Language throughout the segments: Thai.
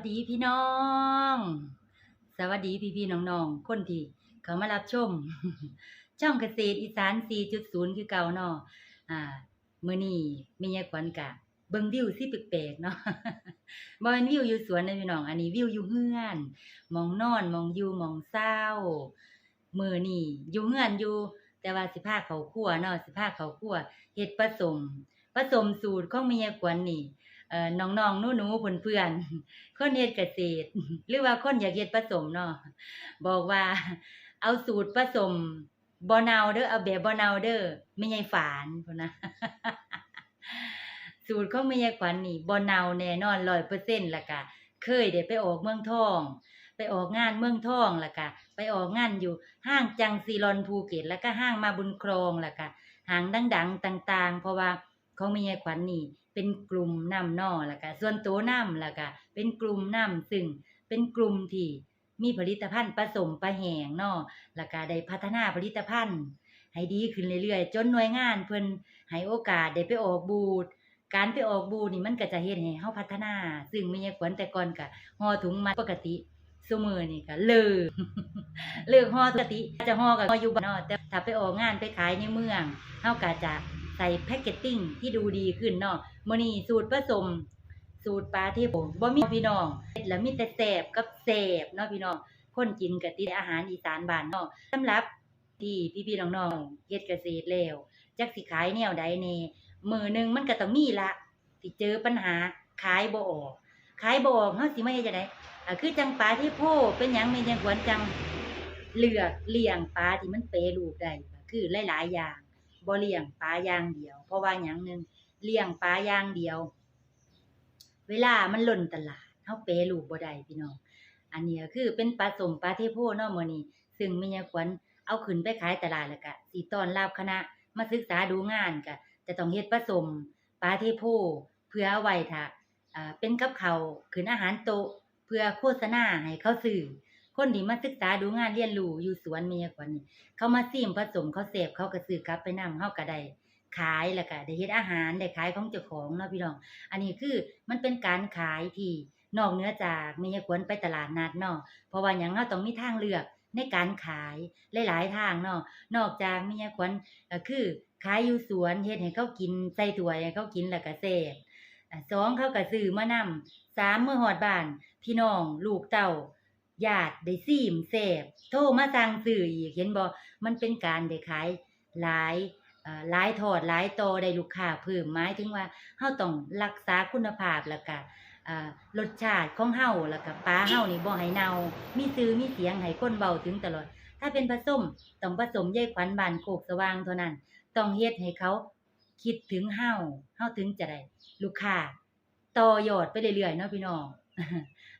สดีพี่น้อง สวัสดีพี่พี่ๆน้องคนที่เขามารับชม ช่องเกษตรอีสาน 4.0 คือเก่าเนาะอ่ามื้อนี้แม่ยายขวัญกะเบิ่งวิวสิแปลกๆเนาะบ่แม่นวิวอยู่สวนนะพี่น้อง อันนี้วิวอยู่เฮือน มองนอนมองอยู่มองเศร้ามื้อนี้อยู่เฮือนอยู่ แต่ว่าสิพาเขาครัวเนาะสิพาเขาครัวเฮ็ดผสมผสมสูตรของม่ยายขวัญนี่ น้องๆหนูๆเพื่อนๆคนเฮ็ดเกษตร หรือว่าคนอยากเฮ็ดผสมเนาะบอกว่าเอาสูตรผสมบ่เนาเด้อเอาแบบบ่เนาเด้อแม่ใหญ่ฝานพุ่นนะสูตรของแม่ใหญ่ขวัญนี่บ่เนาแน่นอน100%แล้วก็เคยได้ไปออกเมืองทอง ไปออกงานเมืองทองล้วก็ไปออกงานอยู่ห้างจังซีรอนภูเก็ตแล้วก็ห้างมาบุญครองล้วก็ห้างดัง ๆ ต่าง ๆ เพราะว่าของแม่ใหญ่ขวัญนี่ เป็นกลุ่มนำนอแล้วก็ส่วนตัวนำแล้วก็เป็นกลุ่มนำซึ่งเป็นกลุ่มที่มีผลิตภัณฑ์ผสมปลาแหงนอแล้วก็ได้พัฒนาผลิตภัณฑ์ ให้ดีขึ้นเรื่อยๆ จนหน่วยงานเพิ่นให้โอกาสได้ไปออกบูธการไปออกบูนี่มันก็จะเฮ็ดให้เฮาพัฒนา ซึ่งไม่ใช่ควรแต่ก่อนก็ห่อถุงมาปกติซุมื้อนี่ก็เลิกเลิกห่อปกติจะห่อก็ห่ออยู่บ้านเนาะแต่ถ้าไปออกงานไปขายในเมืองเฮาก็จะ ใส่แพ็กเกจจิ้งที่ดูดีขึ้นเนาะมื้อนี้สูตรผสม สูตรปลาที่ผมบ่มีพี่น้องเฮ็ดแล้วมีแต่แซ่บกับแซ่บเนาะพี่น้องคนกินก็ติดอาหารอีสานบ้านเนาะสำหรับที่พี่ๆน้องๆเฮ็ดเกษตรแล้วจักสิขายแนวใดแน่มื้อหนึงมันก็ต้องมีละที่เจอปัญหาขายบ่ออกขายบ่ออกเฮาสิมาเฮ็ดจังไดอ่าคือจังปลาที่โพเป็นหยังแม่นจังควรจังเลือกเลี้ยงปลาที่มันเปรูปได้คือหลายๆอย่าง บ่เลี้ยงปลาอย่างเดียว เพราะว่าหยังหนึ่งเลี้ยงปลาอย่างเดียว เวลามันล่นตลาดเฮาเปรรูปบ่ได้พี่น้อง อันนี้ก็คือเป็นปลาสมปลาเทโพเนาะมื้อนี้ ซึ่งแม่ยายขวัญเอาขึ้นไปขายตลาดแล้วก็สิต้อนรับคณะมาศึกษาดูงานก็จะต้องเฮ็ดผสมปลาเทโพเพื่อเอาไว้ถ้าเป็นกับเขาขึ้นอาหารโตเพื่อโฆษณาให้เขาซื้อ คนที่มาศึกษาดูงานเรียนรู้อยู่สวนแม่ยายขวัญนี่เขามาซิมผสมเขาเสพเขาก็ซื้อกลับไปนำเฮาก็ได้ขายแล้วก็ได้เฮ็ดอาหารได้ขายของเจ้าของเนาะพี่น้อง อันนี้คือมันเป็นการขายที่นอกเหนือจากแม่ยายขวัญไปตลาดนัดเนาะเพราะว่าหยังเราต้องมีทางเลือกในการขายหลายๆทางเนาะนอกจากแม่ยายขวัญก็คือขายอยู่สวนเฮ็ดให้เขากินใส่ถ้วยให้เขากินแล้วก็แซ่บอ่าสองเขาก็ซื้อมานำสามเมื้อฮอดบ้าน พี่น้องลูกเต้า ญาติได้ซิมแซ่บโทรมาสั่งซื้ออีกเห็นบ่มันเป็นการได้ขายหลายหลายทอดหลายโตได้ลูกค้าเพิ่มหมายถึงว่าเฮาต้องรักษาคุณภาพแล้วก็รสชาติของเฮาแล้วก็ปลาเฮานี่บ่ให้เน่ามีชื่อมีเสียงให้คนเว้าถึงตลอด ถ้าเป็นผสมต้องผสมยายขวัญบานโคกสว่างเท่านั้น ต้องเฮ็ดให้เขาคิดถึงเฮาเฮาถึงจะได้ลูกค้าต่อยอดไปเรื่อยๆเนาะพี่น้อง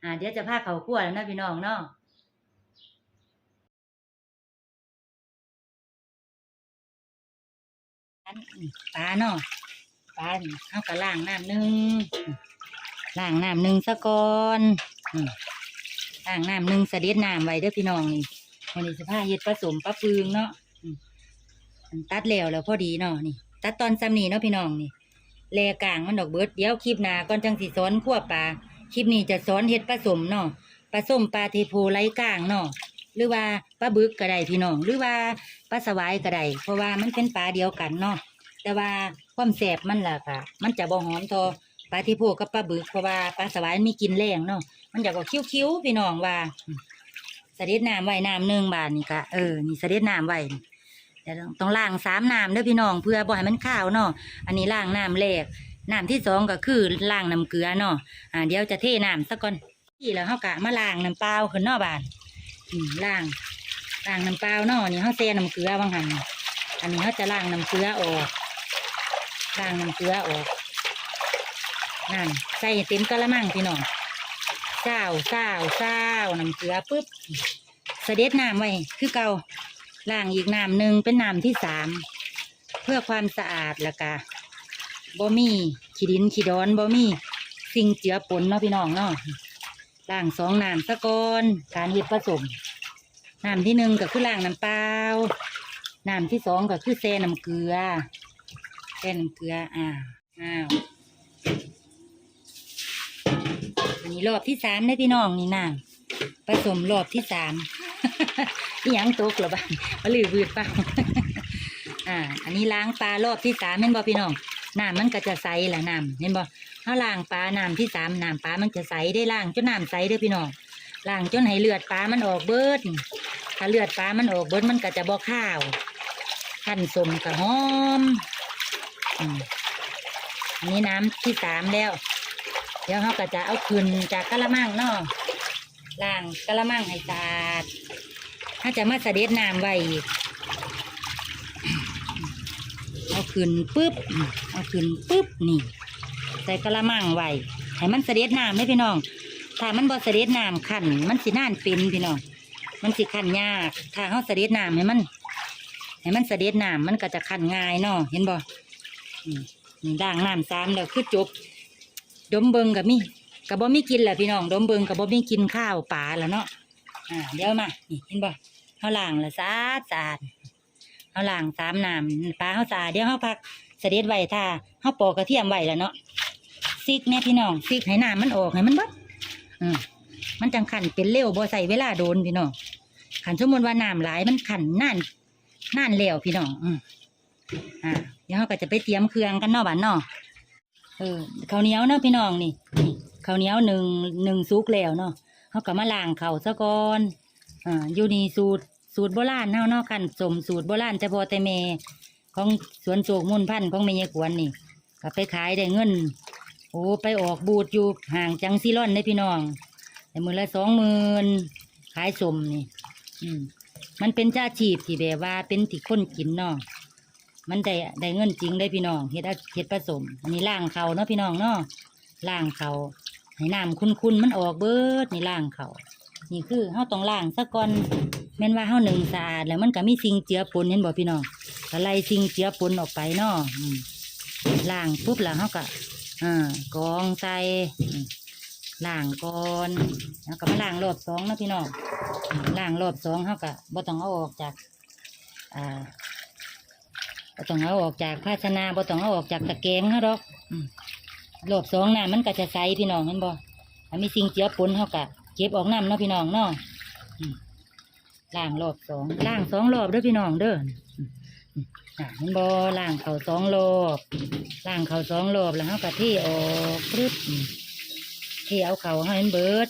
อ่าเดี๋ยวจะพาเขาครัวแล้วนาะพี่น้องเนาะปลาเนาะปลาเฮาก็ล้างน้ำหนึ่งล้างน้ำหนึ่งซะก่อนล้างน้ำหนึ่งเสด็จน้ำไว้เด้อพี่น้องนี่วันนี้สิพาเฮ็ดผสมปลาปึงเนาะตัดแล้วแล้วพอดีเนาะนี่ ตัดตอนซ้ำนี่เนาะพี่น้องนี่แลกลางมันดอกเบิดเดี๋ยวคลิปหน้าก่อนจังสิสอนคั่วปลา คลิปนี้จะสอนเฮ็ดผสมเนาะผสมปลาเทโพไร้กลางเนาะหรือว่าปลาบึกก็ไดพี่น้อง หรือว่าปลาสวายก็ไดเพราะว่ามันเป็นปลาเดียวกันเนาะแต่ว่าความแสบมันล่ะค่ะ มันจะบ่หอมทอปลาเทโพกับปลาบึกเพราะว่าปลาสวายมีกลินแรงเนาะมันอยากก็คิ้วๆพี่น้องว่าอืมเสด็จน้ำไว้น้ำหนึ่งบาทนี่ค่ะเออนี่เสด็จน้ำไว้นี่เดี๋ยวต้องล้างสามน้ำเด้อพี่น้องเพื่อบ่ให้มันข้าวเนาะอันนี้ล้างน้ำแรก น้ำที่สองก็คือล้างน้ำเกลือเนาะอ่าเดี๋ยวจะเทน้ำซะก่อนนี่แล้วเฮากะมาล้างน้ำเปล่าขึ้นนาะบาดอืมล้างล้างน้ำเปล่าเนาะนี่เฮาแช่น้ำเกลือบางหันอันนี้เฮาจะล้างน้ำเกลือออกล้างน้ำเกลือออกนั่นใส่เต็มกะละมังพี่น้องเศร้าเศร้าเศร้าน้ำเกลือปุ๊บเสด็จน้ำไว้คือเก่าล้างอีกน้ำหนึ่งเป็นน้ำที่สามเพื่อความสะอาดล้วก็ บ่มีขี้ดินขี้ดอนบ่มีสิ่งเจือปนเนาะพี่น้องเนาะล้างสองน้ำสะกอนการเฮ็ดผสมน้ำที่หนึ่งก็คือล้างน้ำเปล่าน้ำที่สองก็คือแช่น้ำเกลือแค่น้ำเกลืออ่าอ้าวอันนี่รอบที่สามได้พี่น้องนี่นางผสมรอบที่สามอีหยังตกเหรอบ้างมาลือบืดเปล่าอ่า อันนี้ล้างปลารอบที่สามเห็นบ่พี่น้อง น้ำมันก็จะใสแหละน้ำเห็นบ่ถ้าล้างปลาน้ำที่สามน้ำปลามันจะใสได้ล้างจนน้ำใสเด้อพี่น้องล้างจนให้เลือดปลามันออกเบิดถ้าเลือดปลามันออกเบิดมันก็จะบ่ข้าวขั้นสมกับหอมอืมอันนี้น้ำที่สามแล้ว เดี๋ยวเขาก็จะเอาขึ้นจากกะละมังเนาะล้างกะละมังให้สะอาดถ้าจะมาเสด็จน้ำไว้อีก เอา ขึ้นปุ๊บ เอาขึ้นปุ๊บนี่ ใส่กระมังไว้ให้มันเสด็จน้ำให้พี่น้อง ถ้ามันบ่เสด็จน้ำขันมันสิน่านเป็นพี่น้อง มันสิขันยาก ถ้าเขาเสด็จน้ำให้มัน ให้มันเสด็จน้ำมันก็จะขันง่ายเนาะเห็นบ่อืมนี่ด่างน้ำซ้ำแล้วคือจบ ดมเบิงกับมี่กับบ่มีกินแหละพี่น้องดมเบิงกับบ่มีกินข้าวปลาแล้วเนาะ อ่าเดี๋ยวมา นี่เห็นบ่เขาล้างแล้วสะอาดสะอาด เขาล้างสามน้ำปลาเขาสาเดี๋ยวเขาพักเสด็จไว้ท่าเขาปอกกระเทียมไว้แล้วเนาะซิกเนี่ยพี่น้องซิกให้น้ำมันออกให้มันบดอืมมันจังขันเป็นเร็วบ่ใส่เวลาโดนพี่น้องขันสมมติว่าน้ำหลายมันขันน่านน่านแล้วพี่น้องอืมอ่าเดี๋ยวเขาก็จะไปเตรียมเครื่องกันเนาะบ้านเนาะเออข้าวเหนียวเนาะพี่น้องนี่ข้าวเหนียวหนึ่งหนึ่งซุกแล้วเนาะเขาก็มาล้างเข้าซะก่อนอ่าอยู่นี่สูตร สูตรโบราณเนาเนาะกันสมสูตรโบราณแต่พอแต่เมของสวนโศกมุ่นพันธ์ของเมยขวนนี่ก็ไปขายได้เงิน โอ้ไปออกบูดอยู่ห่างจังซีร่อนได้พี่น้อง แต่มือละสองหมื่นขายสมนี่ อืมมันเป็นจ้าชีพที่แบบว่าเป็นที่คนกินเนาะมันได้ได้เงินจริงได้พี่น้องเฮ็ดเอาเฮ็ดผสมอันนี้ล่างเขาเนาะพี่น้องเนาะล่างเขาให้น้ำคุ้นๆมันออกเบิดนี่ล่างเขานี่คือเฮาต้องล่างซะก่อน แม่นว่าเฮาหนึ่งสะอาดแล้วมันก็มีสิ่งเจือปนเห็นบ่พี่น้องก็ไล่สิ่งเจือปนออกไปเนาะอืมล่างปุ๊บแล้วเฮาก็อ่ากองใส่ล่างก่อนแล้วก็มาล่างรอบสองนะพี่น้องล่างรอบสองเฮาก็บ่ต้องเอาออกจากอ่าบ่ต้องเอาออกจากภาชนะบ่ต้องเอาออกจากตะแกรงเฮาดอกรอบสองน้ำมันก็จะใสพี่น้องเห็นบ่มีสิ่งเจือปนเฮาก็เก็บออกน้ำเนาะพี่น้องเนาะอืม ล้างรอบสองล้างสองรอบเด้อพี่น้องเด้อห็นบ่ล้างเข่าสองรอบล้างเข่าสองรอบแล้วเฮาก็เทออกปึ๊บอืมเทเอาเขาให้มันเบิด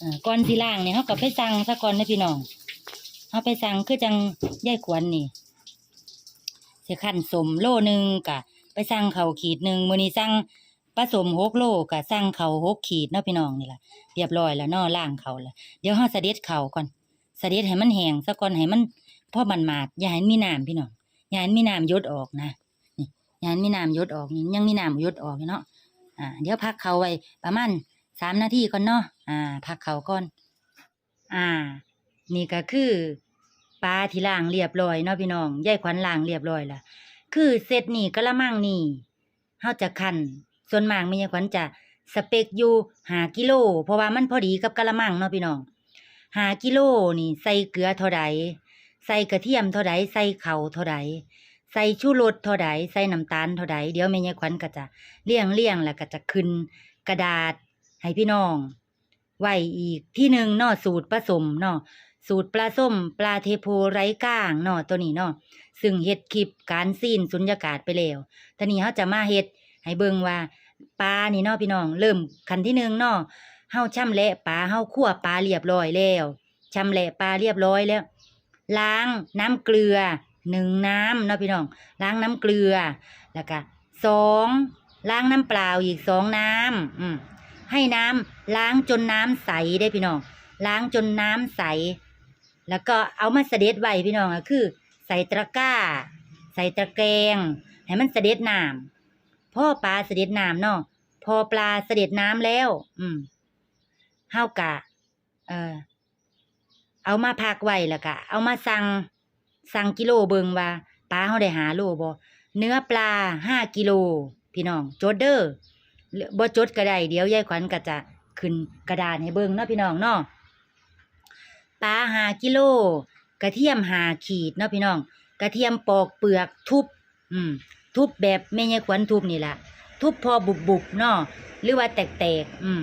อ่าก่อนสิล้างเนี่ยเฮาก็ไปสั่งซะก่อนนะพี่น้องเฮาไปสั่งคือจังยายขวัญนี่เสิขั้นสมโลหนึ่งกะ ไปสั่งเข่าขีดหนึ่งมือนี้สั่งผสมหกโลกะสั่งเข่าหกขีดเนาะพี่น้องนี่แหละเรียบร้อยแล้วนาะล่างเข่าแล้วเดี๋ยวเฮาเสด็จเข่าก่อน เสด็จให้มันแห้งซะก่อนให้มันพ่อมันมาดอย่าให้มันมีน้ำพี่น้องอย่าให้มันมีน้ำยดออกนะนี่อย่าให้มันมีน้ำยดออกนี่ยังมีน้ำยดออกอยู่เนาะอ่าเดี๋ยวพักเขาไว้ประมาณสามนาทีก่อนเนาะอ่า พักเขาก่อน อ่า นี่ก็คือปลาที่ล้างเรียบร้อยเนาะพี่น้องยายขวัญล้างเรียบร้อยละคือเซตนี่กะละมังนี่เฮาจะคันส่วนมากแม่ยายขวัญจะสเปกอยู่หากิโล เพราะว่ามันพอดีกับกะละมังเนาะพี่น้อง ห้ากิโลนี่ ใส่เกลือเท่าใดใส่กระเทียมเท่าใดใส่ข้าเท่าใดใส่ชูรสเท่าใดใส่น้ำตาลเท่าใดเดี๋ยวแม่ยายขวัญก็จะเลี่ยงเลี่ยงแล้วก็จะขึ้น กระดาษให้พี่น้องไว้อีกที่หนึ่งเนาะสูตรผสมเนาะสูตรปลาส้ม ปลาเทโพไร้ก้างเนาะตัวนี้เนาะซึ่งเฮ็ดคลิปการซีนสุญญากาศไปแล้วตอนนี้เฮาจะมาเฮ็ดให้เบิ่งว่าปลานี่เนาะพี่น้อง เริ่มขั้นที่หนึ่งเนาะ เฮาช่ำแหละปลาเฮาคั่วปลาเรียบร้อยแล้วช่ำแหละปลาเรียบร้อยแล้ว ล้างน้ำเกลือหนึ่งน้ำเนาะพี่น้อง ล้างน้ำเกลือแล้วก็สองล้างน้ำเปล่าอีกสองน้ำอืมให้น้ำล้างจนน้ำใสได้พี่น้อง ล้างจนน้ำใส แล้วก็เอามาเสด็จไว้พี่น้องก็คือ ใส่ตะกร้า ใส่ตะแกรงให้มันเสด็จน้ำพ่อปลาเสด็จน้ำเนาะพอปลาเสด็จน้ำแล้ว อืม เฮากะ เออ เอามาพักไว้แล้วก็เอามาสั่งสั่งกิโลเบิงว่าปลาเฮาได้หาโลบ่เนื้อปลาห้ากิโล พี่น้องโจดเด้อรือบ่จดก็ได้เดี๋ยวยายขวัญก็จะขึ้นกระดานให้เบิ่งเนาะพี่น้องเนาะปลาหากิโล กระเทียมหาขีดเนาะพี่น้อง กระเทียมปอกเปลือกทุบ อืม ทุบแบบแม่ยายขวัญทุบนี่แหละทุบพอบุบๆเนาะหรือว่าแตกๆอืม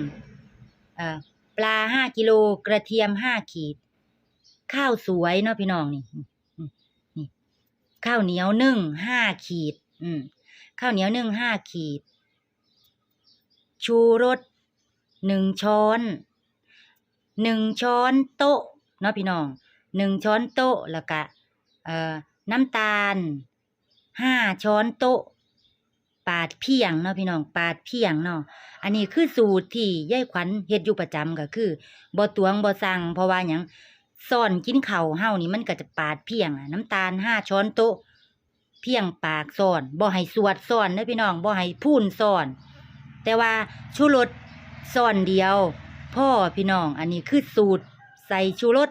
อ่า ปลาห้ากิโลกระเทียมห้าขีด ข้าวสวยเนาะพี่น้องนี่นี่ ข้าวเหนียวนึ่งห้าขีด อืมข้าวเหนียวนึ่งห้าขีด ชูรสหนึ่งช้อนหนึ่งช้อนโต๊ะเนาะพี่น้องหนึ่งช้อนโต๊ะแล้วก็เอ่อน้ำตาลห้าช้อนโต๊ะ ปาดเพียงเนาะพี่น้องปาดเพียงเนาะอันนี้คือสูตรที่ยายขวัญเฮ็ดอยู่ประจำก็คือบ่ตวงบ่สั่งเพราะว่าหยังซ่อนกินเข้าวเฮานี่มันก็จะปาดเพียงน้ำตาลห้าช้อนโต๊ะ เพียงปากซ่อนบ่ให้สวดซ่อนเด้พี่น้องบ่ให้พูนซ่อน แต่ว่าชูรสซ่อนเดียว พ่อพี่น้อง อันนี้คือสูตรใส่ชูรส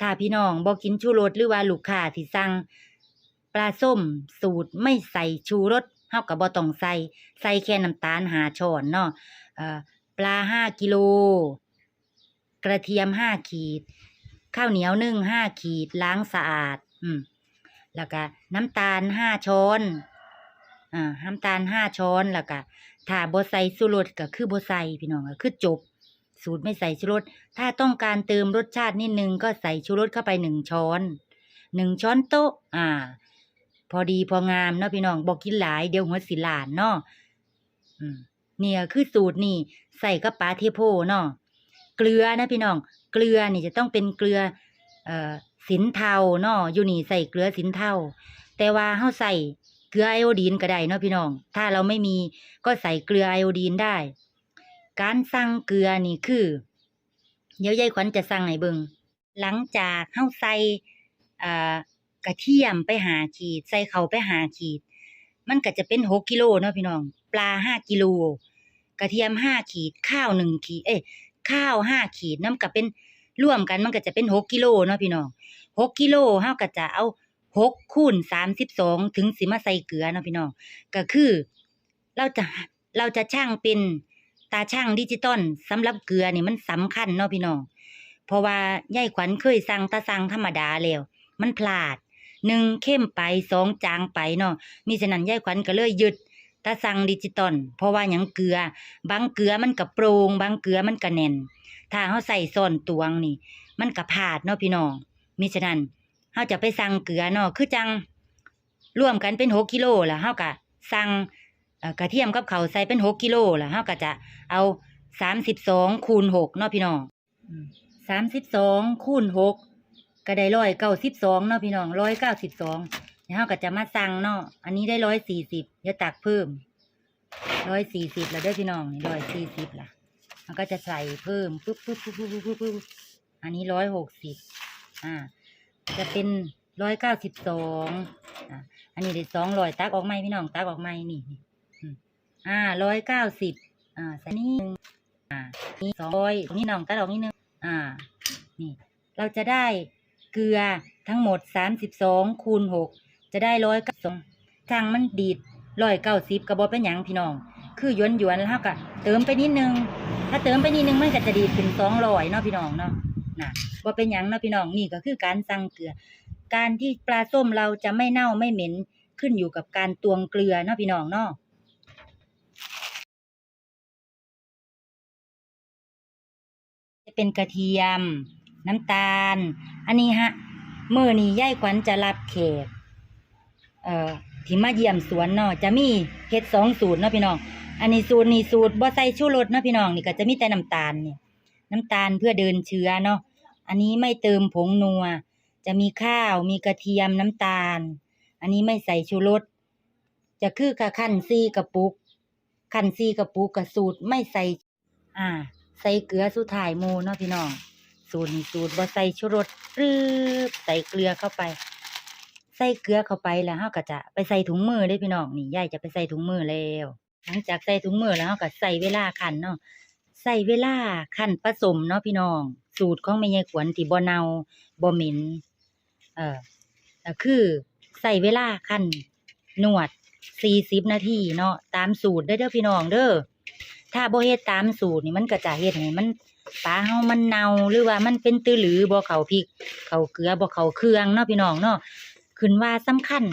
ถ้าพี่น้องบ่กินชูรสหรือว่าลูกค้าที่สั่ง ปลาส้มสูตรไม่ใส่ชูรสเฮาก็บ่ต้องใส่ใส่แค่น้ำตาลหาช้อนเนาะปลาห้ากิโล กระเทียมห้าขีด ข้าวเหนียวนึ่งห้าขีดล้างสะอาด อืมแล้วก็น้ำตาลห้าช้อนอ่าน้ำตาลห้าช้อนแล้วก็ถ้าบ่ใส่ชูรสก็คือบ่ใส่พี่น้องก็คือจบ สูตรไม่ใส่ชูรสถ้าต้องการเติมรสชาตินิดนึงก็ใส่ชูรสเข้าไปหนึ่งช้อนหนึ่งช้อนโต๊ะ อ่า พอดีพองามเนาะพี่น้องบอกกินหลายเดี๋ยวหัวสิหลานเนาะเนี่ยคือสูตรนี่ใส่กับปลาเทโพเนาะเกลือนะพี่น้อง เกลือนี่จะต้องเป็นเกลือเอ่อสินเทาเนาะอยู่นี่ใส่เกลือสินเทาแต่ว่าเฮาใส่เกลือไอโอดีนก็ได้เนาะพี่น้อง ถ้าเราไม่มีก็ใส่เกลือไอโอดีนได้ การสั่งเกลือนี่คือ เดี๋ยวยายขวัญจะสั่งให้เบิงหลังจากเฮาใส่อ่า กระเทียมไปหาขีด ใส่เขาไปหาขีด มันก็จะเป็นหกกิโลเนาะพี่น้อง ปลาห้ากิโล กระเทียมห้าขีด ข้าวหนึ่งขีด เอ้ยข้าวห้าขีดน้ำก็เป็นร่วมกันมันก็จะเป็นหกกิโลเนาะพี่น้องหกกิโลเฮาก็จะเอาหกคูณสามสิบสองถึงสิมาใส่เกลือเนาะพี่น้องก็คือ เราจะเราจะช่างเป็นตาช่างดิจิตอลสำหรับเกลือนี่มันสำคัญเนาะพี่น้องเพราะว่ายายขวัญเคยสั่งตาสั่งธรรมดาแล้วมันพลาด หนึ่งเข้มไปสองจางไปเนาะมีฉะนั้นยายขวัญก็เลยยึดตาสั่งดิจิตอลเพราะว่าหยังเกลือ บางเกลือมันก็โปร่งบางเกลือมันก็แน่น ถ้าเฮาใส่ซ่อนตวงนี่ มันก็พลาดเนาะพี่น้องมิฉะนั้นเฮาจะไปสั่งเกลือเนาะคือจังร่วมกันเป็นหกกิโลล้วเฮาก็สั่งกระเทียมกับเขาใส่เป็นหกกิโลล้วเฮาก็จะเอาสามสิบสองคูณหกเนาะพี่น้องสามสิบสองคูณหก ก็ได้ร้อยเก้าสิบสองเนาะพี่น้องร้อยเก้าสิบสองเดี๋ยวเฮาก็จะมาสั่งเนาะอันนี้ได้ร้อยสี่สิบเดี๋ยวตักเพิ่มร้อยสี่สิบแล้วด้พี่น้องนี่ร้อยสี่สิบล่ะ มันก็จะใส่เพิ่มปุ๊บปุ๊บปุ๊บปุ๊บปุ๊บปุ๊บปุ๊บอันนี้ร้อยหกสิบอ่า จะเป็นร้อยเก้าสิบสองอ่าอันนี้ได้สองร้อยตักออกไหมพี่น้องตักออกไหมนี่นี่อ่าร้อยเก้าสิบอ่าใส่นี่อ่านี่สองร้อยตรงนี้น้องตัดออกนิดนึงอ่า นี่ เราจะได้ เกลือทั้งหมดสามสิบสองคูณหกจะได้ร้อยเก้าสองทางมันดีดร้อยเก้าสิบกระบอกเป็นหยังพี่น้อง คือหยวนหยวนแล้วเราก็เติมไปนิดนึง ถ้าเติมไปนิดนึงมันก็จะดีดเป็นสองร้อยเนาะพี่น้องเนาะนะว่าเป็นหยังเนาะพี่น้องนี่ก็คือการสั่งเกลือ การที่ปลาส้มเราจะไม่เน่าไม่เหม็นขึ้นอยู่กับการตวงเกลือเนาะพี่น้องเนาะจะเป็นกระเทียม น้ำตาล อันนี้ฮะเมื่อนี้ย่ายขวัญจะรับแขกเอ่อที่มาเยี่ยมสวนเนาะจะมีเฮ็ดสองสูตรเนาะพี่น้อง อันนี้สูตรนี่สูตรบ่ใส่ชูรสเนาะพี่น้องนี่ก็จะมีแต่น้ำตาลนี่น้ำตาลเพื่อเดินเชื้อเนาะอันนี้ไม่เติมผงนัว จะมีข้าวมีกระเทียมน้ำตาล อันนี้ไม่ใส่ชูรสจะคือกับขั้นซีกระปุกขั้นซีกระปุกกับสูตรไม่ใส่ อ่า ใส่เกลือสุดท้ายมูเนาะพี่น้อง สูตรนี้สูตรบ่ใส่ชูรสปรื๊บใส่เกลือเข้าไป ใส่เกลือเข้าไปแล้วเฮาก็จะไปใส่ถุงมือเด้พี่น้องนี่ยายจะไปใส่ถุงมือแล้ว หลังจากใส่ถุงมือแล้วเราก็ใส่เวลาคั่นเนาะใส่เวลาคั่นผสมเนาะพี่น้อง สูตรของแม่ยายขวัญที่บ่เน่าบ่เหม็นเอ่อก็คือใส่เวลาคั่นนวด40นาทีเนาะตามสูตรเด้อเด้อพี่น้องเด้อถ้าบ่เฮ็ดตามสูตรนี่มันก็จะเฮ็ดให้มัน ปลาเฮามันเน่าหรือว่ามันเป็นตือหรือบ่เขาพริกเขาเกลือบ่เขาเครื่องเนาะพี่น้องเนาะขึ้นว่าสำคัญ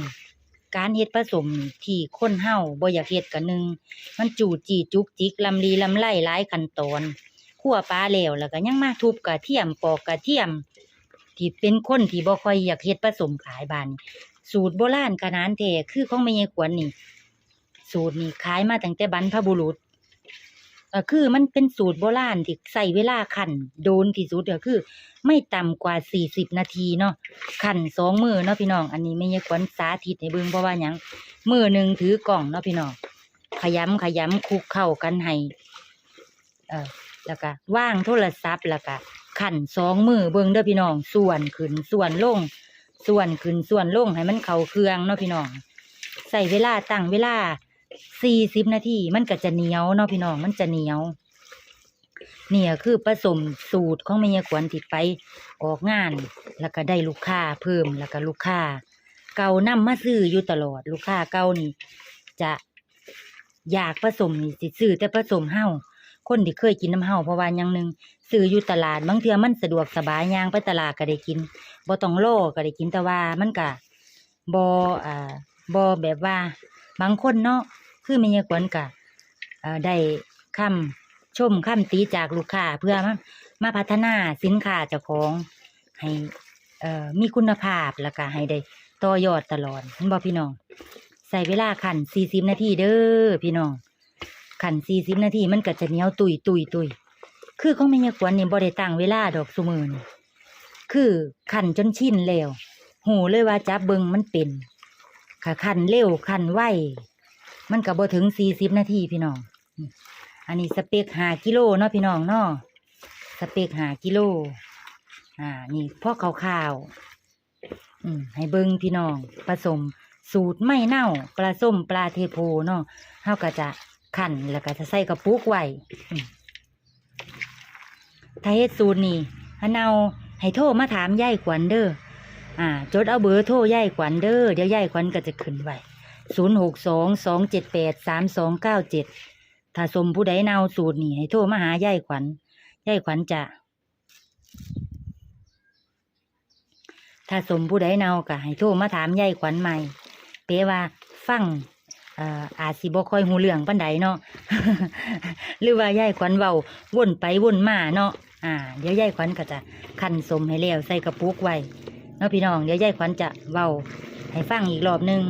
การเฮ็ดผสมที่คนเฮาบ่อยากเฮ็ดก็หนึ่งมันจู้จี้จุกจิกลำลีลำไรหลายขั้นตอนคั่วปลาแล้วแล้วก็ยังมาทุบกระเทียมปอกกระเทียม ที่เป็นคนที่บ่ค่อยอยากเฮ็ดผสมขายบานสูตรโบราณขนาดแท้คือของแม่ยายขวัญนี่ สูตรนี่ขายมาตั้งแต่บรรพบุรุษ ก็คือมันเป็นสูตรโบราณที่ใส่เวลาคั่นโดนที่สุดก็คือ ไม่ต่ำกว่าสี่สิบนาทีเนาะคั่นสองมือเนาะพี่น้อง อันนี้แม่ยายขวัญสาธิตให้เบิ่งเพราะว่าหยังมือหนึ่งถือกล่องเนาะพี่น้องขยำขยำคุกเข้ากันให้เออแล้วก็ว่างโทรศัพท์แล้วก็คั่นสองมือเบิ่งเด้อพี่น้อง ส่วนขึ้นส่วนลง ส่วนขึ้นส่วนลงให้มันเข้าเครื่องเนาะพี่น้องใส่เวลาตั้งเวลา สี่สิบนาทีมันก็จะเหนียวเนาะพี่น้องมันจะเหนียว เนี่ยคือผสมสูตรของแม่ยขวัญที่ไปออกงาน แล้วก็ได้ลูกค้าเพิ่มแล้วก็ลูกค้า เก่านำมาซื้ออยู่ตลอด ลูกค้าเก่านี่จะอยากผสมนี่สิซื้อแต่ผสมเฮาคนที่เคยกินน้ำเฮาเพราะว่าอย่างหนึ่งซื้ออยู่ตลาดบางเทื่อมันสะดวกสบายย่างไปตลาดก็ได้กินบ่ต้องรอก็ได้กินแต่ว่ามันก็บ่อ่าบ่แบบว่า บางคนเนาะ คือแม่ยายขวัญก็เอ่อได้คำชมคำตีจากลูกค้าเพื่อมามาพัฒนาสินค้าเจ้าของให้มีคุณภาพแล้วก็ให้ได้ต่อยอดตลอดเห็นบ่พี่น้อง ใส่เวลาขันสี่สิบนาทีเด้อพี่น้องขันสี่สิบนาทีมันก็จะเหนียวตุยตุยตุยคือของแม่ยายขวัญนี่บ่ได้ตั้งเวลาดอกซุมือนี่คือขันจนชินแล้วหูเลยว่าจับเบิงมันเป็นค่ะขันเร็วขันไว มันก็บ่ถึงสี่สิบนาทีพี่น้อง อันนี้สเปกหากิโลเนาะพี่น้องเนาะสเปกหากิโล อ่า นี่พ่อขาวๆอืมให้เบิ่งพี่น้อง ผสมสูตรไม่เน่า ปลาส้มปลาเทโพเนาะเฮาก็จะขั่นแล้วก็จะใส่กระปุกไว้ถ้าเฮ็ดสูตรนี่หันเอาให้โทรมาถามยายขวัญเด้อ อ่า จดเอาเบอร์โทรยายขวัญเด้อ เดี๋ยวยายขวัญก็จะขึ้นไว้ ศูนย์หกสองสองเจ็ดแปดสามสองเก้าเจ็ดถ้าสมผู้ใดเนาสูตรนี่ให้โทรมาหายายขวัญยายขวัญจะถ้าสมผู้ใดเนาก็ให้โทรมาถามยายขวัญใหม่ เปว่าฟังเอ่ออาจสิบ่ค่อยหูเรื่องปานใดเนาะหรือว่ายายขวัญเว้าวนไปวนมาเนาะอ่าเดี๋ยวยายขวัญก็จะคันสมให้แล้วใส่กระปุกไว้เนาะพี่น้องเดี๋ยวยายขวัญจะเว้าให้ฟังอีกรอบนึง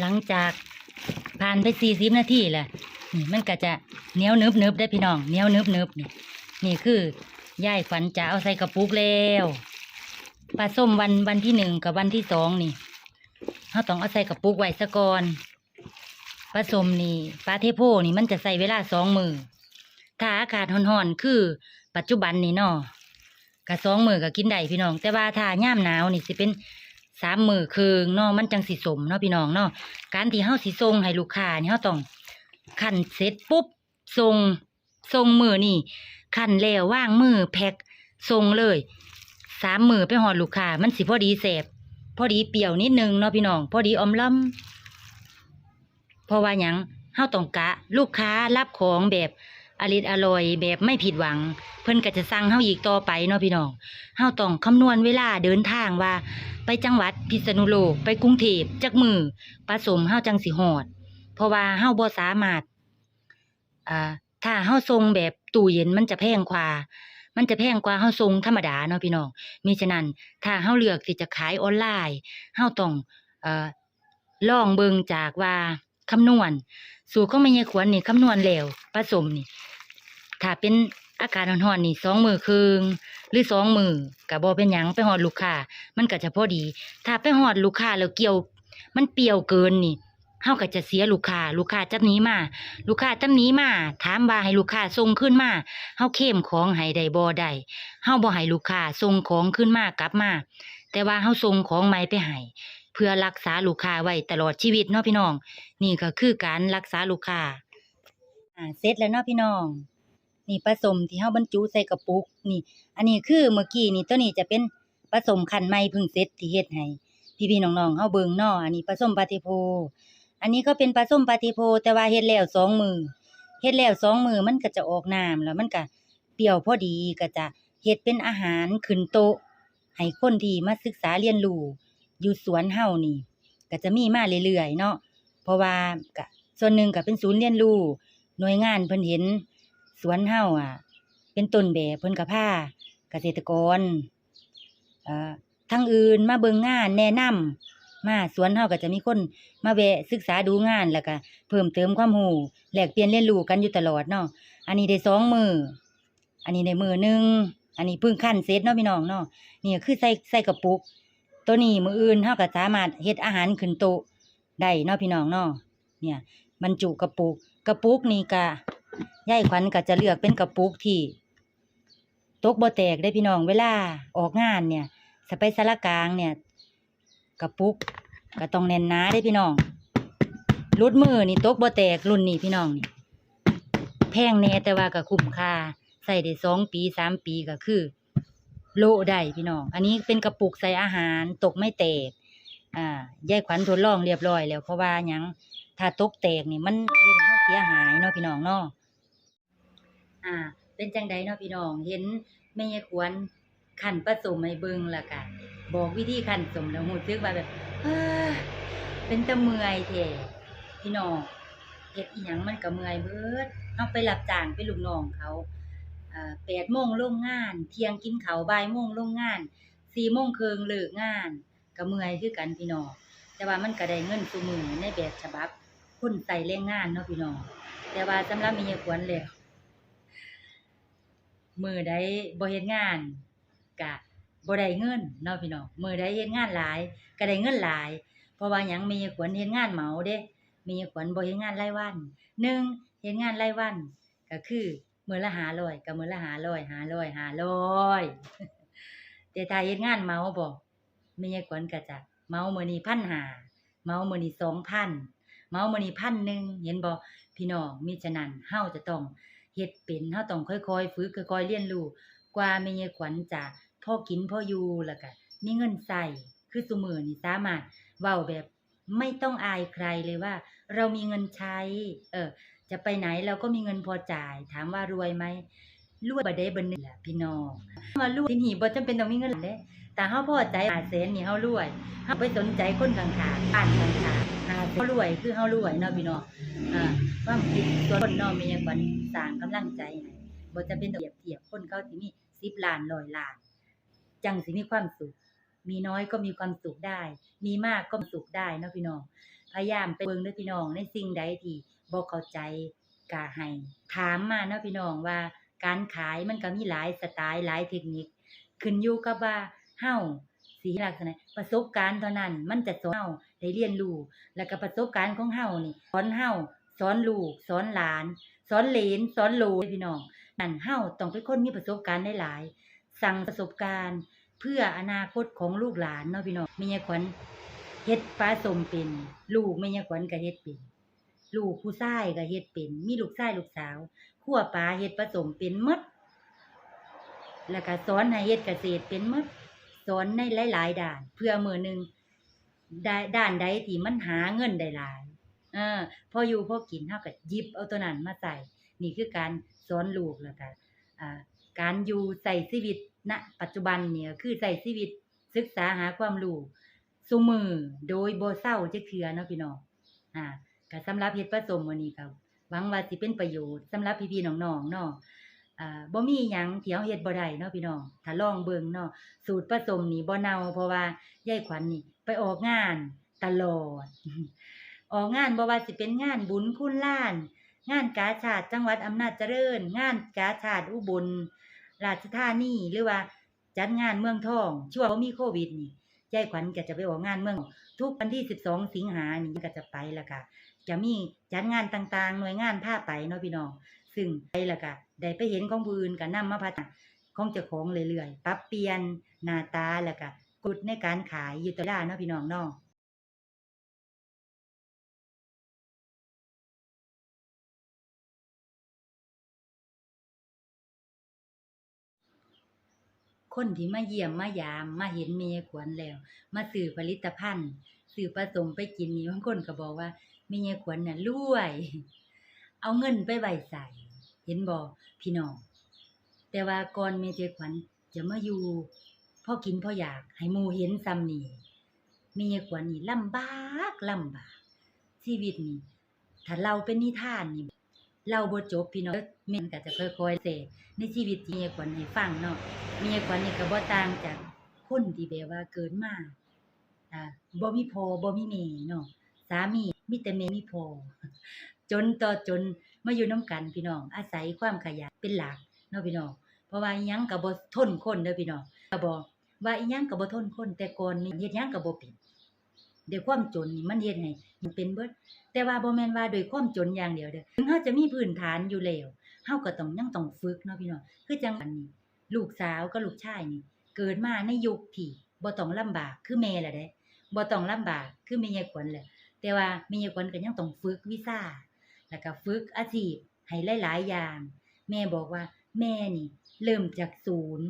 หลังจากผ่านไปสี่สิบนาทีแหละนี่มันก็จะเหนียวนึบเนึบได้พี่น้องเหนียวนึบเนึบนี่นี่คือยายขวัญจะเอาใส่กระปุกแล้วปลาส้มวันวันที่หนึ่งกับวันที่สองนี่เขาต้องเอาใส่กระปุกไว้ซะก่อนปลาส้มนี่ปลาเทโพนี่มันจะใส่เวลาสองมือถ้าอากาศร้อนๆคือปัจจุบันนี่เนาะกะสองมือก็กินได้พี่น้อง แต่ว่าถ้าย่ามหนาวนี่สิเป็น สามมือครึ่งเนาะมันจังสิสมเนาะพี่น้องเนาะการที่เฮาสิส่งให้ลูกค้านี่เฮาต้องคั่นเสร็จปุ๊บส่งส่งมือนี่คั่นแล้วว่างมือแพ็คส่งเลยสามมือไปหอดลูกค้ามันสิพอดีแสบพอดีเปรี้ยวนิดนึงเนาะพี่น้องพอดีอมล่ำเพราะว่าหยังเฮาต้องกะ ลูกค้ารับของแบบ อริดอร่อยแบบไม่ผิดหวัง เพิ่นก็จะสั่งเฮาอีกต่อไปเนาะพี่น้องเฮาต้องคำนวณเวลาเดินทางว่า ไปจังหวัดพิษณุโลกไปกรุงเทพจักมือผสมเฮาจังสิฮอด เพราะว่าเฮาบ่สามารถอ่าถ้าเฮาส่งแบบตู้เย็นมันจะแพงกว่ามันจะแพงกว่าเฮาส่งธรรมดาเนาะพี่น้องมิฉะนั้นถ้าเฮาเลือกที่จะขายออนไลน์เฮาต้องเอ่อลองเบิ่งจากว่าคำนวณ สูตรของแม่ยายขวัญนี่คำนวณแล้วผสมนี่ ถ้าเป็นอากาศร้อนๆนี่สองมือครึ่งหรือสองมือก็บ่เป็นหยังไปฮอดลูกค้ามันก็จะพอดี ถ้าไปฮอดลูกค้าแล้วเกี่ยว มันเปรี้ยวเกินนี่เฮาก็จะเสียลูกค้าลูกค้าจับหนี้มา ลูกค้าจับหนี้มา ถามว่าให้ลูกค้าส่งขึ้นมาเฮาเข้มของให้ได้บ่ได้เฮาบ่ให้ลูกค้าส่งของขึ้นมากลับมา แต่ว่าเฮาส่งของใหม่ไปให้เพื่อรักษาลูกค้าไว้ตลอดชีวิตเนาะพี่น้อง นี่ก็คือการรักษาลูกค้าอ่าเสร็จแล้วเนาะพี่น้อง นี่ผสมที่เฮาบรรจุใส่กระปุกนี่ อันนี้คือเมื่อกี้นี่ตัวนี้จะเป็นผสมคันใหม่เพึ่งเสร็จที่เฮ็ดให้พี่ๆน้องๆเฮาเบิ่งเนาะอันนี้ผสมปาติโพ อันนี้ก็เป็นผสมปาติโพ แต่ว่าเฮ็ดแล้วสองมือเฮ็ดแล้วสองมือมันก็จะออกน้ำแล้วมันก็เปรี้ยวพอดีก็จะเฮ็ดเป็นอาหารขึ้นโต๊ะให้คนที่มาศึกษาเรียนรู้อยู่สวนเฮานี่ ก็จะมีมาเรื่อยๆเนาะเพราะว่าก็ส่วนหนึ่งก็เป็นศูนย์เรียนรู้หน่วยงานเพิ่นเห็น สวนเฮาอะ เป็นต้นแบบเพิ่นก็พาเกษตรกรทั้งอื่นมาเบิ่งงานแนะนำมาสวนเฮาก็จะมีคนมาแวะศึกษาดูงานแล้วก็เพิ่มเติมความรู้แลกเปลี่ยนเรียนรู้กันอยู่ตลอดเนาะอันนี้ได้สองมืออันนี้ได้มือหนึ่งอันนี้พิ่งคั่นเสร็จเนาะพี่น้องเนาะนี่คือใส่ใส่กระปุก ตัวนี้มืออื่นเฮาก็สามารถเฮ็ดอาหารขึ้นโต๊ะได้เนาะพี่น้องเนาะเนี่ยบรรจุกระปุก กระปุกนี่ก็ ยายขวัญก็จะเลือกเป็นกระปุกที่ตกบ่แตกได้พี่น้องเวลาออกงานเนี่ยสไปสารกลางเนี่ย กระปุกก็ต้องแน่นหนาได้พี่น้องรุดมือนี่ตกบ่แตกรุ่นนี้พี่น้องนี่แพงแน่แต่ว่าก็คุ้มค่าใส่ได้สองปีสามปีก็คือ โลได้พี่น้อง อันนี้เป็นกระปุกใส่อาหารตกไม่แตกอ่ายายขวัญทดลองเรียบร้อยแล้วเพราะว่ายัง ถ้าตกแตกนี่มันเฮ็ดให้เราเสียหายเนาะพี่น้องเนาะอ่า เป็นจังใดเนาะพี่น้อง เห็นแม่ยายขวัญขันผสมให้เบิ่งแล้วก็บอกวิธีขันสมแล้วรู้สึกว่าแบบเอ้อเป็นตะเมื่อยแท้พี่น้องเฮ็ดอีหยังมันก็เมื่อยเบิดเอาไปรับจ้างเป็นลูกน้องเขาอ่าแปดโมงลงงาน เที่ยงกินข้าวบ่ายโมงลงงานสี่โมงครึ่งเลิกงานก็เมื่อยคือกันพี่น้องแต่ว่ามันก็ได้เงินซุมือในแบบฉบับ คนใส่แรงงานเนาะพี่น้องแต่ว่าสำหรับมีเยขวัญแล้วมือใดบ่เฮ็ดงานก็บ่ได้เงินเนาะพี่น้องมือใดเฮ็ดงานหลายก็ได้เงินหลาย เพราะว่าหยังมียขวัญเฮ็ดงานเหมาเด้มียขวัญบ่เฮ็ดงานรายวันหนึ่งเฮ็ดงานรายวันก็คือมือละ500ก็มื้อละ500 500 500แต่ถ้าเฮ็ดงานเมาบ่แม่ยาขวัญก็จะเมามื้อนี้1,500เมามื้อนี้2,000 เมามื้อนี้1,000เห็นบ่พี่น้องมิฉะนั้นเฮาจะต้องเฮ็ดเป็นเฮาต้องค่อยๆฝึกค่อยๆเรียนรู้กว่าแม่ยายขวัญจะพอกินพออยู่แล้วก็มีเงินใช้คือซุมือนี้สามารถเว้าแบบไม่ต้องอายใครเลยว่า เรามีเงินใช้ เออ จะไปไหนเราก็มีเงินพอจ่าย ถามว่ารวยไหมรวยบ่ได้บ่หนึงแหละพี่น้องว่ารวยที่นี่บ่จำเป็นต้องมีเงินเด้แต่เฮาพอใจ5แสนนี่เฮารวยเฮาไปสนใจคนข้างๆบ้านข้างๆ 5แสนเฮารวยคือเฮารวยเนาะพี่น้องอ่าความคิดส่วนคนเนาะมีหยังขวัญสร้างกำลังใจให้บ่จำเป็นเปรียบเทียบคนเขาที่มี10ล้าน100ล้าน จังสิมีความสุข มีน้อยก็มีความสุขได้ มีมากก็มีสุขได้เนาะพี่น้องพยายามไปเบิ่งเด้อพี่น้องในสิ่งใดที่บ่เข้าใจก็ให้ถามมาเนาะพี่น้องว่า การขายมันก็มีหลายสไตล์หลายเทคนิค ขึ้นอยู่กับว่าเฮาสิลักษณะประสบการณ์เท่านั้น มันจะสอนเฮา ได้เรียนรู้แล้วก็ประสบการณ์ของเฮานี่สอนเฮาสอนลูกสอนหลาน สอนเหลนสอนโลเด้อพี่น้องนั่นเฮาต้องเป็นคนมีประสบการณ์หลายๆสั่งประสบการณ์ เพื่ออนาคตของลูกหลานเนาะพี่น้องม่ยขวัญเฮ็ดปลาสมเป็น ลูกแม่ยขวัญก็เฮ็ดเป็นลูกผู้ชายก็เฮ็ดเป็น มีลูกชายลูกสาวคั่วปลาเฮ็ดผสมเป็นมดแล้วก็สอนให้เฮ็ดเกษตรเป็นมดสอนในหลาย ๆด้าน เพื่อมือหนึ่ง ได้ด้านใดที่มันหาเงินได้หลายเออพออยู่พอกินเฮาก็หยิบเอาตัวนั้นมาใส่นี่คือการสอนลูกแล้วก็อ่าการอยู่ใส่ชีวิตณปัจจุบันเนี่ยคือใส่ชีวิตศึกษาหาความรู้ซุมือโดยโบเศร้าจักเทื่อเนาะพี่น้องอ่าก็สำหรับเฮ็ดผสมมื้อนี้ก็หวังว่าสิเป็นประโยชน์สำหรับพี่ๆน้องๆเนาะ อ่าบ่มีหยังที่เฮาเฮ็ดบ่ได้เนาะพี่น้องถ้าลองเบิ่งเนาะสูตรผสมนี่บ่เน่าเพราะว่ายายขวัญนี่ ไปออกงานตลอด ออกงานบ่ว่าสิเป็นงานบุญคุณล้าน งานกาชาติจังหวัดอำนาจเจริญ งานกาชาติอุบลราชธานีหรือว่าจัดงานเมืองทองช่วงบ่มีโควิดนี่ยายขวัญก็จะไปออกงานเมือง ทุกวันที่ 12 สิงหานี่ก็จะไปแล้วค่ะจะมีจัดงานต่างๆ หน่วยงานพาไปเนาะพี่น้อง ซึ่งไปแล้วก็ได้ไปเห็นของผู้อื่นก็นำมาพัฒนาของเจ้าของเรื่อยๆปรับเปลี่ยนหน้าตาแล้วก็กฎในการขายอยู่ตลอดเนาะพี่น้องเนาะคนที่มาเยี่ยมมายามมาเห็นแม่ขวัญแล้ว มาซื้อผลิตภัณฑ์ซื้อผสมไปกินนี่บางคนก็บอกว่าแม่ขวัญน่ะรวย เอาเงินไปไว้ใส่ เห็นบ่พี่น้องแต่ว่าก่อนแม่ขวัญจะมาอยู่พ่อกินพ่ออยากให้มูเห็นซ้ำนี่แม่ขวัญนี่ลำบากลำบากชีวิตนี่ถ้าเราเป็นนิทานนี่เราบ่จบพี่น้องแม่นก็จะค่อยๆเสในชีวิตเมียขวัญให้ฟังเนาะเมียขวัญนี่ก็บ่ต่างจากคนที่แบบว่าเกิดมาอ่าบ่มีพ่อบ่มีแม่เนาะสามีมีแต่แม่มีพ่อจนต่อจน มาอยู่นํกันพี่น้อง อาศัยความขยันเป็นหลักเนาะพี่น้อง เพราะว่าอิหยังก็บ่ทนคนเด้อพี่น้องก็บอกว่าอิหยังก็บ่ทนคน แต่ก่อนนี่เฮ็ดหยังก็บ่เป็นด้วยวความจนนี่มันเฮ็ดให้มันเป็นเบิดแต่ว่าบ่แม่นว่าโดยความจนอย่างเดียวเด้อถึงเฮาจะมีพื้นฐานอยู่แล้วเฮาก็ต้องยังต้องฝึกเนาะพี่น้องคือจังอันนี้ลูกสาวกับลูกชายนี่ เกิดมาในยุคที่บ่ต้องลำบากคือแม่แหละเด้บ่ต้องลำบากคือแม่ยายขวัญแหละแต่ว่าแม่ยายขวัญก็ยังต้องฝึกวิชา แล้วก็ฝึกอาชีพให้หลาย ๆ อย่าง แม่บอกว่า แม่นี่ เริ่มจากศูนย์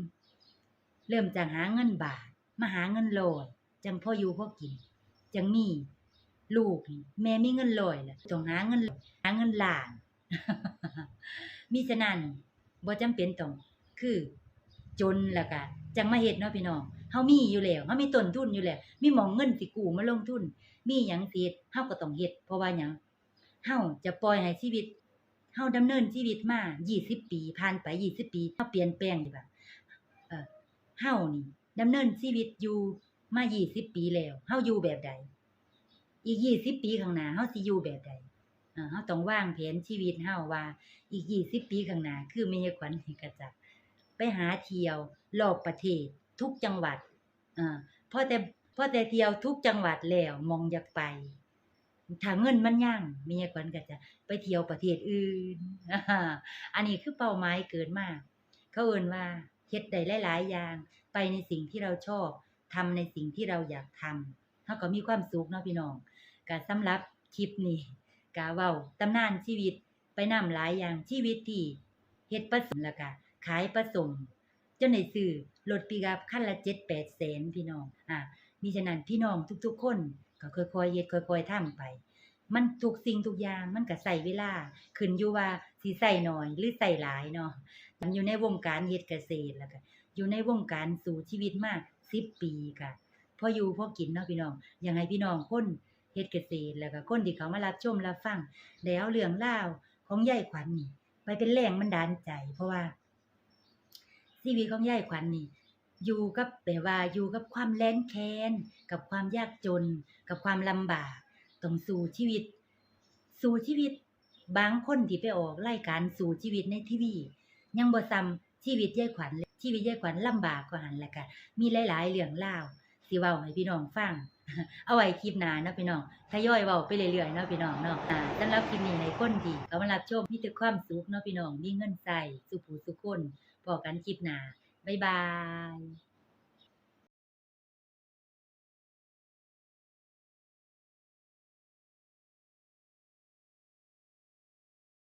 เริ่มจากหาเงินบาท มาหาเงินร้อยจังพ่ออยู่พ่อกิน จังมีลูกนี่แม่มีเงินร้อยแหละต้องหาเงินหาเงินล้านมิฉะนั้นบ่จำเป็นต้องคือ จนแล้วก็จังมาเฮ็ดเนาะพี่น้องเฮามีอยู่แล้วเฮามีต้นทุนอยู่แล้ว มีหมองเงินสิกู้มาลงทุน มีหยังสิเฮ็ดเฮาก็ต้องเฮ็ดเพราะว่าหยัง เฮาจะปล่อยให้ชีวิตเฮาดำเนินชีวิตมา20ปีผ่านไป20ปีเฮาเปลี่ยนแปลงดีบ่าเออเฮานี่ดำเนินชีวิตอยู่มา20ปีแล้วเฮาอยู่แบบใด อีก20ปีข้างหน้าเฮาสิอยู่แบบใดเออเฮาต้องวางแผนชีวิตเฮาว่า อีก20ปีข้างหน้าคือม่ยายขวัญนี่ก็จะไปหาเที่ยวรอบประเทศทุกจังหวัดอ่าพอแต่พอแต่เที่ยวทุกจังหวัดแล้วมองอยากไป ถ้าเงินมันยังม่ยายขวัญก็จะไปเที่ยวประเทศอื่น อันนี้คือเป้าหมายเกิดมาเขาเอินว่าเฮ็ดได้หลายๆอย่าง ไปในสิ่งที่เราชอบทำในสิ่งที่เราอยากทำเฮาก็มีความสุขเนาะพี่น้องก็สำหรับคลิปนี้ก็เว้าตำนานชีวิตไปนำหลายอย่างชีวิตที่เฮ็ดประสมแล้วก็ขายประสมจนได้ซื้อรถปิกอัพคันละ7-8แสนพี่น้องอ่ามิฉะนั้นพี่น้องทุกๆคน ก็ค่อยๆเฮ็ดค่อยๆทำไป มันทุกสิ่งทุกอย่างมันก็ใช้เวลา ขึ้นอยู่ว่าสิใช้น้อยหรือใช้หลายเนาะมันอยู่ในวงการเฮ็ดเกษตรแล้วก็อยู่ในวงการสู่ชีวิตมาก10ปีค่ะพออยู่พอกินเนาะพี่น้องอยากให้พี่น้องคนเฮ็ดเกษตรแล้วก็คนที่เขามารับชมรับฟังได้เอาเรื่องราของยายขวัญนี่ไปเป็นแรงบันดาลใจ เพราะว่าชีวิตของยายขวัญนี่ อยู่กับแบบว่าอยู่กับความแล้นแค้น กับความยากจน กับความลำบากต้องสู่ชีวิต สู่ชีวิต บางคนที่ไปออกรายการสู่ชีวิตในทีวียังบ่ซ้ำชีวิตยายขวัญชีวิตยายขวัญลำบากกว่าหันแหละค่ะมีหลาย ๆเรื่องเล่าสิเว้าให้พี่น้องฟังเอาไว้คลิปหน้านะพี่น้องทยอยเว้าไปเรื่อยๆเนาะพี่น้องเนาะอ่าสำหรับคลิปนี้ในคนดีก็มารับชมมีแต่ความสุขเนาะพี่น้องมีเงินใส่สุขผู้สุขคนพอกันคลิปหน้า Bye-bye!